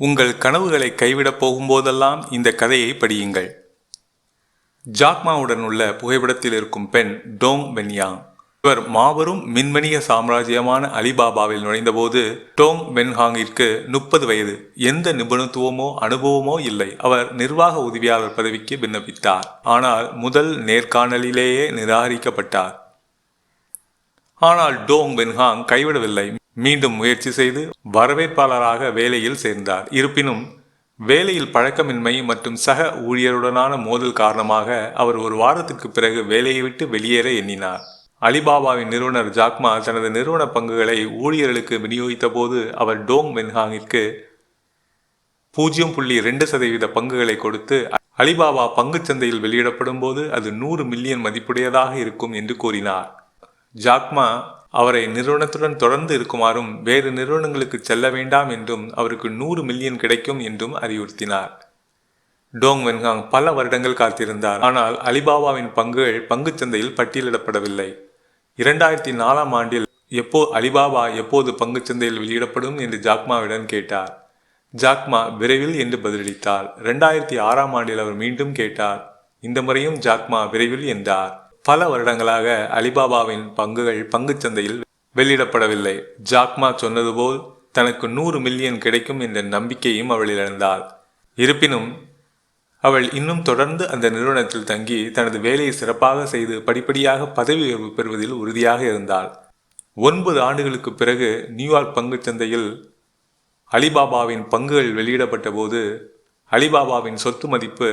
உங்கள் கனவுகளை கைவிடப் போகும்போதெல்லாம் இந்த கதையை படியுங்கள். ஜாக்மாவுடன் உள்ள புகைப்படத்தில் இருக்கும் பெண் டோங் வென்யாங். இவர் மாபெரும் மின்வணிக சாம்ராஜ்யமான அலிபாபாவில் நுழைந்தபோது டோங் வென்ஹாங்கிற்கு முப்பது வயது. எந்த நிபுணத்துவமோ அனுபவமோ இல்லை. அவர் நிர்வாக உதவியாளர் பதவிக்கு விண்ணப்பித்தார். ஆனால் முதல் நேர்காணலிலேயே நிராகரிக்கப்பட்டார். ஆனால் டோங் பென்ஹாங் கைவிடவில்லை. மீண்டும் முயற்சி செய்து வரவேற்பாளராக வேலையில் சேர்ந்தார். இருப்பினும் வேலையில் பழக்கமின்மை மற்றும் சக ஊழியருடனான மோதல் காரணமாக அவர் ஒரு வாரத்திற்கு பிறகு வேலையை விட்டு வெளியேற எண்ணினார். அலிபாபாவின் நிறுவனர் ஜாக்மா தனது நிறுவன பங்குகளை ஊழியர்களுக்கு விநியோகித்த போது அவர் டோங் வென்ஹாங்கிற்கு பூஜ்ஜியம் புள்ளி ரெண்டு சதவீத பங்குகளை கொடுத்து அலிபாபா பங்குச் சந்தையில் வெளியிடப்படும் போது அது நூறு மில்லியன் மதிப்புடையதாக இருக்கும் என்று கூறினார். ஜாக்மா அவரை நிறுவனத்துடன் தொடர்ந்து இருக்குமாறும் வேறு நிறுவனங்களுக்கு செல்ல வேண்டாம் என்றும் அவருக்கு நூறு மில்லியன் கிடைக்கும் என்றும் அறிவுறுத்தினார். டோங் வென்ஹாங் பல வருடங்கள் காத்திருந்தார். ஆனால் அலிபாபாவின் பங்குகள் பங்குச் சந்தையில் பட்டியலிடப்படவில்லை. இரண்டாயிரத்தி நாலாம் ஆண்டில் எப்போ அலிபாபா எப்போது பங்குச் சந்தையில் வெளியிடப்படும் என்று ஜாக்மாவிடம் கேட்டார். ஜாக்மா விரைவில் என்று பதிலளித்தார். இரண்டாயிரத்தி ஆறாம் ஆண்டில் அவர் மீண்டும் கேட்டார். இந்த முறையும் ஜாக்மா விரைவில் என்றார். பல வருடங்களாக அலிபாபாவின் பங்குகள் பங்குச் சந்தையில் வெளியிடப்படவில்லை. ஜாக்மா சொன்னது போல் தனக்கு நூறு மில்லியன் கிடைக்கும் என்ற நம்பிக்கையும் அவள் இழந்தாள் இருப்பினும் அவள் இன்னும் தொடர்ந்து அந்த நிறுவனத்தில் தங்கி தனது வேலையை சிறப்பாக செய்து படிப்படியாக பதவி உயர்வு பெறுவதில் உறுதியாக இருந்தாள். ஒன்பது ஆண்டுகளுக்கு பிறகு நியூயார்க் பங்குச் சந்தையில் அலிபாபாவின் பங்குகள் வெளியிடப்பட்ட போது அலிபாபாவின் சொத்து மதிப்பு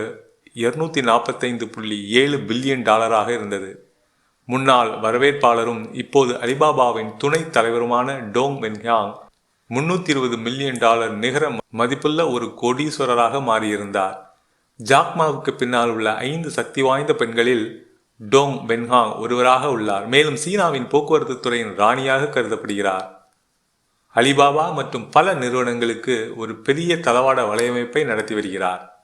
இருநூத்தி நாற்பத்தைந்து புள்ளி ஏழு பில்லியன் டாலராக இருந்தது. முன்னாள் வரவேற்பாளரும் இப்போது அலிபாபாவின் துணைத் தலைவருமான டோங் வென்ஹாங் முன்னூத்தி இருபது மில்லியன் டாலர் நிகர மதிப்புள்ள ஒரு கோடீஸ்வரராக மாறியிருந்தார். ஜாக்மாவுக்கு பின்னால் உள்ள ஐந்து சக்தி வாய்ந்த பெண்களில் டோங் வென்ஹாங் ஒருவராக உள்ளார். மேலும் சீனாவின் போக்குவரத்து துறையின் ராணியாக கருதப்படுகிறார். அலிபாபா மற்றும் பல நிறுவனங்களுக்கு ஒரு பெரிய தளவாட வலையமைப்பை நடத்தி வருகிறார்.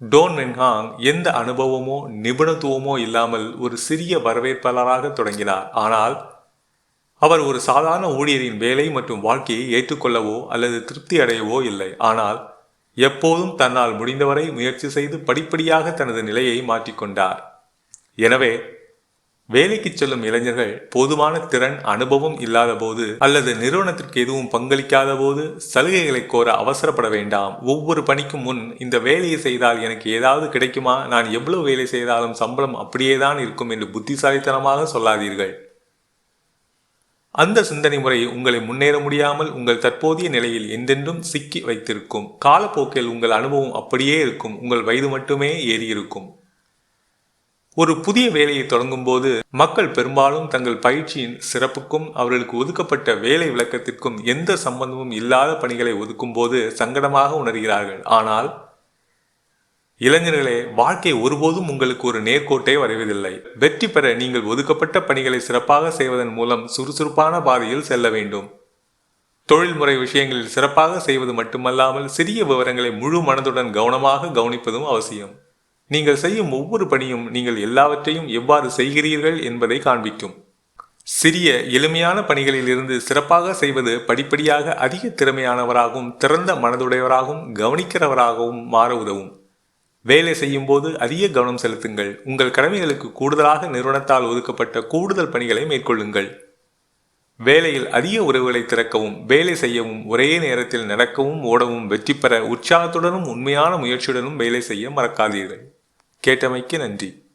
டோன் வென்ஹாங் எந்த அனுபவமோ நிபுணத்துவமோ இல்லாமல் ஒரு சிறிய வரவேற்பாளராக தொடங்கினார். ஆனால் அவர் ஒரு சாதாரண ஊழியரின் வேலை மற்றும் வாழ்க்கையை ஏற்றுக்கொள்ளவோ அல்லது திருப்தி அடையவோ இல்லை. ஆனால் எப்போதும் தன்னால் முடிந்தவரை முயற்சி செய்து படிப்படியாக தனது நிலையை மாற்றிக்கொண்டார். எனவே வேலைக்கு செல்லும் இளைஞர்கள் போதுமான திறன் அனுபவம் இல்லாத போது அல்லது நிறுவனத்திற்கு எதுவும் பங்களிக்காத போது சலுகைகளை கோர அவசரப்பட வேண்டாம். ஒவ்வொரு பணிக்கும் முன் இந்த வேலையை செய்தால் எனக்கு ஏதாவது கிடைக்குமா? நான் எவ்வளவு வேலை செய்தாலும் சம்பளம் அப்படியேதான் இருக்கும் என்று புத்திசாலித்தனமாக சொல்லாதீர்கள். அந்த சிந்தனை முறை உங்களை முன்னேற முடியாமல் உங்கள் தற்போதைய நிலையில் எந்தென்றும் சிக்கி வைத்திருக்கும். காலப்போக்கில் உங்கள் அனுபவம் அப்படியே இருக்கும். உங்கள் வயது மட்டுமே ஏறி இருக்கும் ஒரு புதிய வேலையை தொடங்கும் போது மக்கள் பெரும்பாலும் தங்கள் பயிற்சியின் சிறப்புக்கும் அவர்களுக்கு ஒதுக்கப்பட்ட வேலை விளக்கத்திற்கும் எந்த சம்பந்தமும் இல்லாத பணிகளை ஒதுக்கும் போது சங்கடமாக உணர்கிறார்கள். ஆனால் இளைஞர்களே வாழ்க்கை ஒருபோதும் உங்களுக்கு ஒரு நேர்கோட்டை வரைவதில்லை. வெற்றி பெற நீங்கள் ஒதுக்கப்பட்ட பணிகளை சிறப்பாக செய்வதன் மூலம் சுறுசுறுப்பான பாதையில் செல்ல வேண்டும். தொழில்முறை விஷயங்களில் சிறப்பாக செய்வது மட்டுமல்லாமல் சிறிய விவரங்களை முழு மனதுடன் கவனமாக கவனிப்பதும் அவசியம். நீங்கள் செய்யும் ஒவ்வொரு பணியும் நீங்கள் எல்லாவற்றையும் எவ்வாறு செய்கிறீர்கள் என்பதை காண்பிக்கும். சிறிய எளிமையான பணிகளில் இருந்து சிறப்பாக செய்வது படிப்படியாக அதிக திறமையானவராகவும் திறந்த மனதுடையவராகவும் கவனிக்கிறவராகவும் மாற உதவும். வேலை செய்யும் போது அதிக கவனம் செலுத்துங்கள். உங்கள் கடமைகளுக்கு கூடுதலாக நிறுவனத்தால் ஒதுக்கப்பட்ட கூடுதல் பணிகளை மேற்கொள்ளுங்கள். வேலையில் அதிக உறவுகளை திறக்கவும் வேலை செய்யவும் ஒரே நேரத்தில் நடக்கவும் ஓடவும் வெற்றி பெற உற்சாகத்துடனும் உண்மையான முயற்சியுடனும் வேலை செய்ய மறக்காதீர்கள். கேட்டமைக்கு நன்றி.